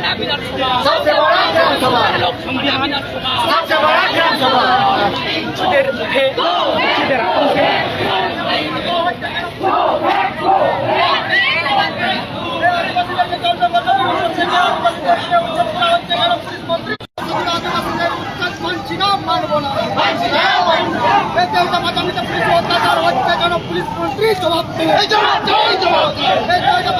सबसे बड़ा ग्राम सभा सबसे बड़ा ग्राम सभा এর মুখে এদের আতঙ্কে পুলিশ মন্ত্রী জবাব দেবে এই জবাব দেবে এই জবাব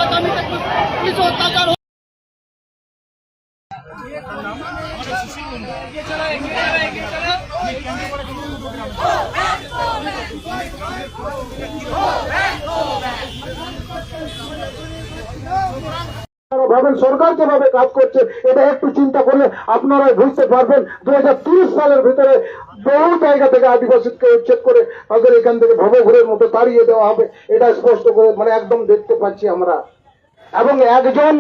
ভাবেন, সরকার যেভাবে কাজ করছে, এটা একটু চিন্তা করলে আপনারা বুঝতে পারবেন দু সালের ভিতরে বহু জায়গা থেকে আদিবাসীকে উচ্ছেদ করে তাদের এখান থেকে ভবঘুরের মতো তাড়িয়ে দেওয়া হবে, এটা স্পষ্ট করে মানে একদম দেখতে পাচ্ছি আমরা। এবং একজন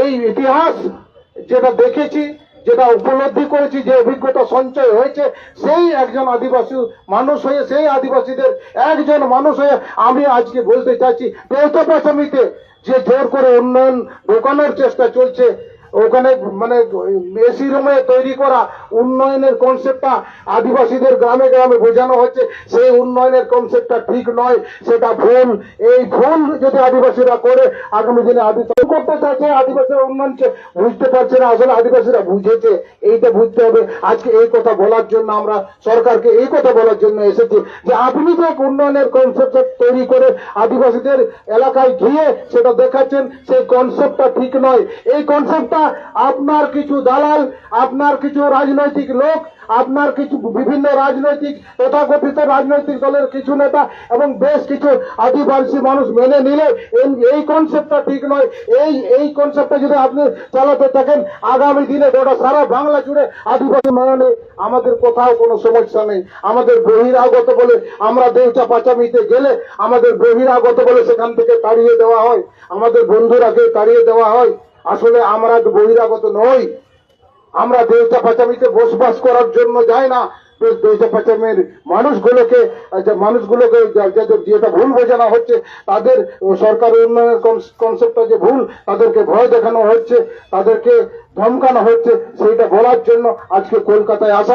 এই ইতিহাস যেটা দেখেছি, যেটা উপলব্ধি করেছি, যে অভিজ্ঞতা সঞ্চয় হয়েছে, সেই একজন আদিবাসী মানুষ হয়ে, সেই আদিবাসীদের একজন মানুষ হয়ে আমি আজকে বলতে চাইছি যৌথ পাশামিতে যে জোর করে উন্নয়ন ঢোকানোর চেষ্টা চলছে, ওখানে মানে এসি রুমে তৈরি করা উন্নয়নের কনসেপ্টটা আদিবাসীদের গ্রামে গ্রামে বোঝানো হচ্ছে। সেই উন্নয়নের কনসেপ্টটা ঠিক নয়, সেটা ভুল। এই ভুল যদি আদিবাসীরা করে, আগামী দিনে আদিবাসী করতে চাইছে আদিবাসীর উন্নয়নকে বুঝতে পারছে না। আসলে আদিবাসীরা বুঝেছে, এইটা বুঝতে হবে। আজকে এই কথা বলার জন্য আমরা সরকারকে এই কথা বলার জন্য এসেছি যে আপনি যে উন্নয়নের কনসেপ্ট তৈরি করে আদিবাসীদের এলাকায় গিয়ে সেটা দেখাচ্ছেন, সেই কনসেপ্টটা ঠিক নয়। এই কনসেপ্টটা আপনার কিছু দালাল, আপনার কিছু রাজনৈতিক লোক, আপনার কিছু বিভিন্ন রাজনৈতিক, তথাকথিত রাজনৈতিক দলের কিছু নেতা এবং বেশ কিছু আদিবাসী মানুষ মেনে নিলে এই- কনসেপ্টটা ঠিক নয়। এই এই কনসেপ্টটা যদি আপনি চালাতে থাকেন, আগামী দিনে গোটা সারা বাংলা জুড়ে আদিবাসী মানে আমাদের কোথাও কোনো সমস্যা নেই। আমাদের বহিরাগত বলে আমরা দেউচা পাচামিতে গেলে আমাদের বহিরাগত বলে সেখান থেকে তাড়িয়ে দেওয়া হয়। আমাদের বন্ধুরাকে তাড়িয়ে দেওয়া হয়। আসলে আমরা বহিরাগত নই। আমরা দেউচা পাচামিতে বসবাস করার জন্য যাই না দেউচা পাচামের মানুষগুলোকে মানুষগুলোকে যাদের যেটা ভুল বোঝানো হচ্ছে, তাদের সরকার উন্নয়নের কনসেপ্টটা যে ভুল, তাদেরকে ভয় দেখানো হচ্ছে, তাদেরকে ধমকানো হচ্ছে সেটা বলার জন্য আজকে কলকাতায় আসা